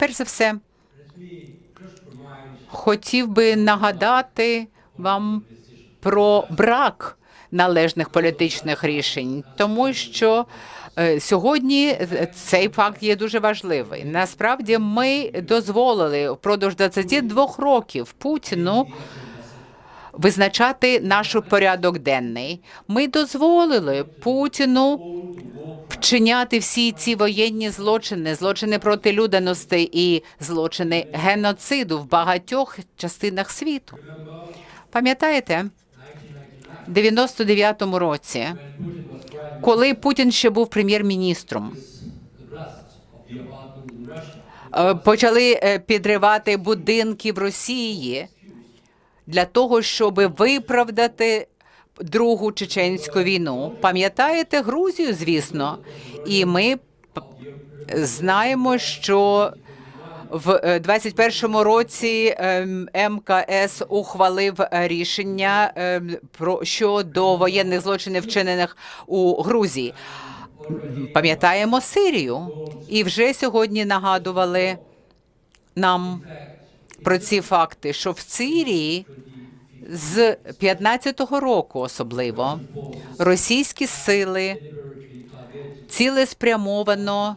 Перш за все, хотів би нагадати вам про брак належних політичних рішень, тому що е, сьогодні цей факт є дуже важливий. Насправді, ми дозволили впродовж 22 років Путіну визначати наш порядок денний. Ми дозволили Путіну вчиняти всі ці воєнні злочини, злочини проти людяності і злочини геноциду в багатьох частинах світу. Пам'ятаєте, в 99-му році, коли Путін ще був прем'єр-міністром, е, почали е, підривати будинки в Росії для того, щоб виправдати Другу чеченську війну. Пам'ятаєте Грузію, звісно, і ми знаємо, що в е, 21-му році ем, МКС ухвалив е, рішення ем, про щодо воєнних злочинів, вчинених у Грузії. Пам'ятаємо Сирію, і вже сьогодні нагадували нам про ці факти, що в Сирії з 15-го року особливо російські сили цілеспрямовано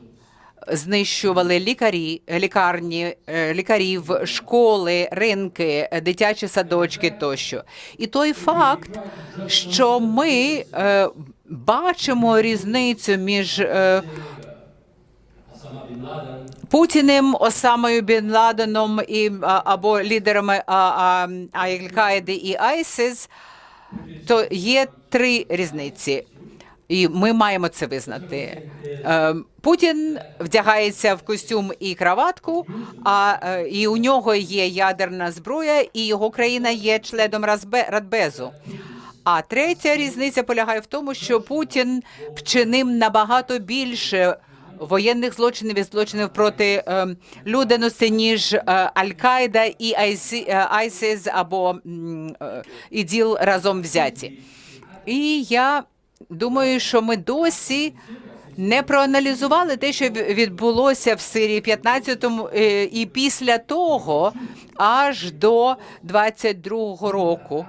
знищували лікарі, лікарні, е, лікарів, школи, ринки, дитячі садочки тощо. І той факт, що ми е, бачимо різницю між е, Путіним, Осамою Бін Ладеном і або лідерами Аль-Каїди і Айсис, то є три різниці. І ми маємо це визнати. Е, Путін вдягається в костюм і краватку, а е, і у нього є ядерна зброя, і його країна є членом Радбезу. А третя різниця полягає в тому, що Путін вчинив набагато більше воєнних злочинів і злочинів проти е, людяності, ніж е, Аль-Каїда і Айсі- е, або е, ІДІЛ разом взяті. І я думаю, що ми досі не проаналізували те, що відбулося в Сирії 15-му е, і після того аж до 22-го року.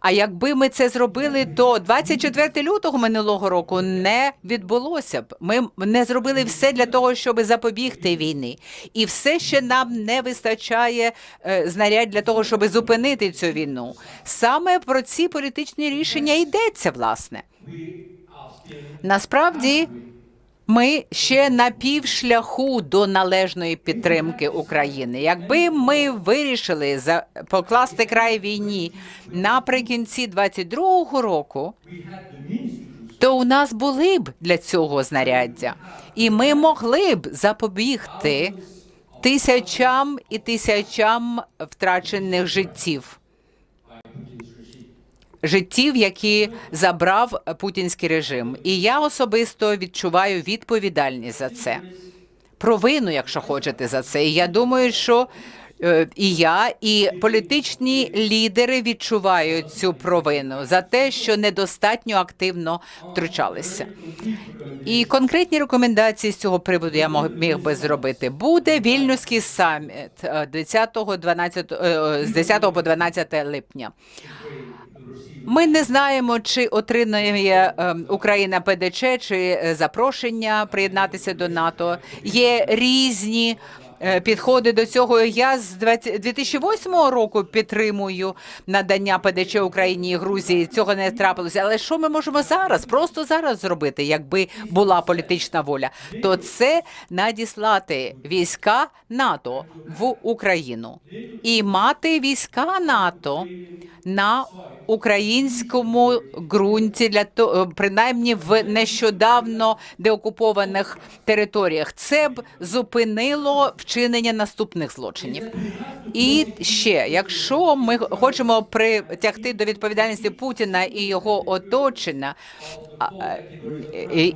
А якби ми це зробили, то 24 лютого минулого року не відбулося б. Ми не зробили все для того, щоб запобігти війни, і все ще нам не вистачає е, знарядь для того, щоб зупинити цю війну. Саме про ці політичні рішення йдеться, власне. Насправді. Ми ще на півшляху до належної підтримки України. Якби ми вирішили покласти край війні наприкінці 22-го року, то у нас були б для цього знаряддя, і ми могли б запобігти тисячам і тисячам втрачених життів. Життів, які забрав путінський режим, і я особисто відчуваю відповідальність за це. Провину, якщо хочете, за це. І я думаю, що е, і я, і політичні лідери відчувають цю провину за те, що недостатньо активно втручалися. І конкретні рекомендації з цього приводу я міг би зробити. Буде вільнюський саміт е, 10 12, е, з 10 по 12 липня. Ми не знаємо, чи отримає е, Україна ПДЧ чи е, запрошення приєднатися до НАТО. Є різні е, підходи до цього. Я з 20 2008 року підтримую надання ПДЧ Україні і Грузії. Цього не трапилося. Але що ми можемо зараз? Просто зараз зробити, якби була політична воля, то це надіслати війська НАТО в Україну і мати війська НАТО на українському ґрунті для того, принаймні в нещодавно деокупованих територіях. Це б зупинило вчинення наступних злочинів. І ще, якщо ми хочемо притягти до відповідальності Путіна і його оточення, е,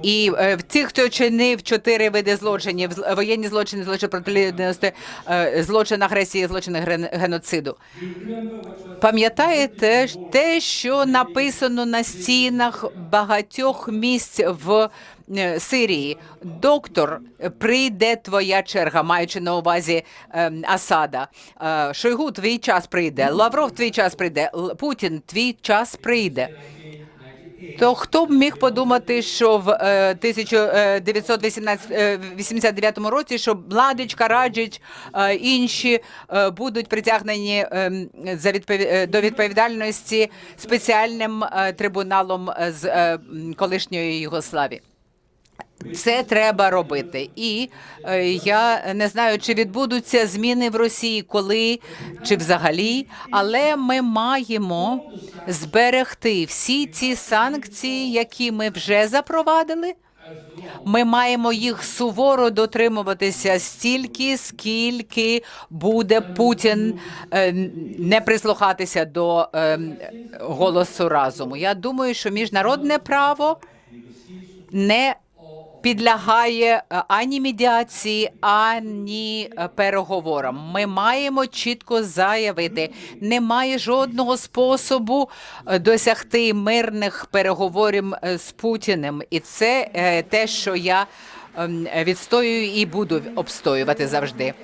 І, е, в тих, хто чинив чотири види злочинів: зл- воєнні злочини, злочин проти людяності, е, злочин агресії, злочин геноциду. Пам'ятаєте те, що написано на стінах багатьох місць в е, Сирії? Доктор, прийде твоя черга, маючи на увазі е, Асада. Шойгу, твій час прийде. Лавров, твій час прийде. Путін, твій час прийде. То хто б міг подумати, що в е, 1989 році, що Младич, Караджич, е, інші е, будуть притягнені е, за відпові... е, до відповідальності спеціальним е, трибуналом е, з е, колишньої Югославії. Це треба робити, і е, я не знаю, чи відбудуться зміни в Росії, коли чи взагалі, але ми маємо зберегти всі ці санкції, які ми вже запровадили. Ми маємо їх суворо дотримуватися стільки, скільки буде Путін е, не прислухатися до е, голосу разуму. Я думаю, що міжнародне право не підлягає е, ані медіації, ані е, переговорам. Ми маємо чітко заявити, немає жодного способу е, досягти мирних переговорів з Путіним, і це те, що я ем, відстоюю і буду обстоювати завжди.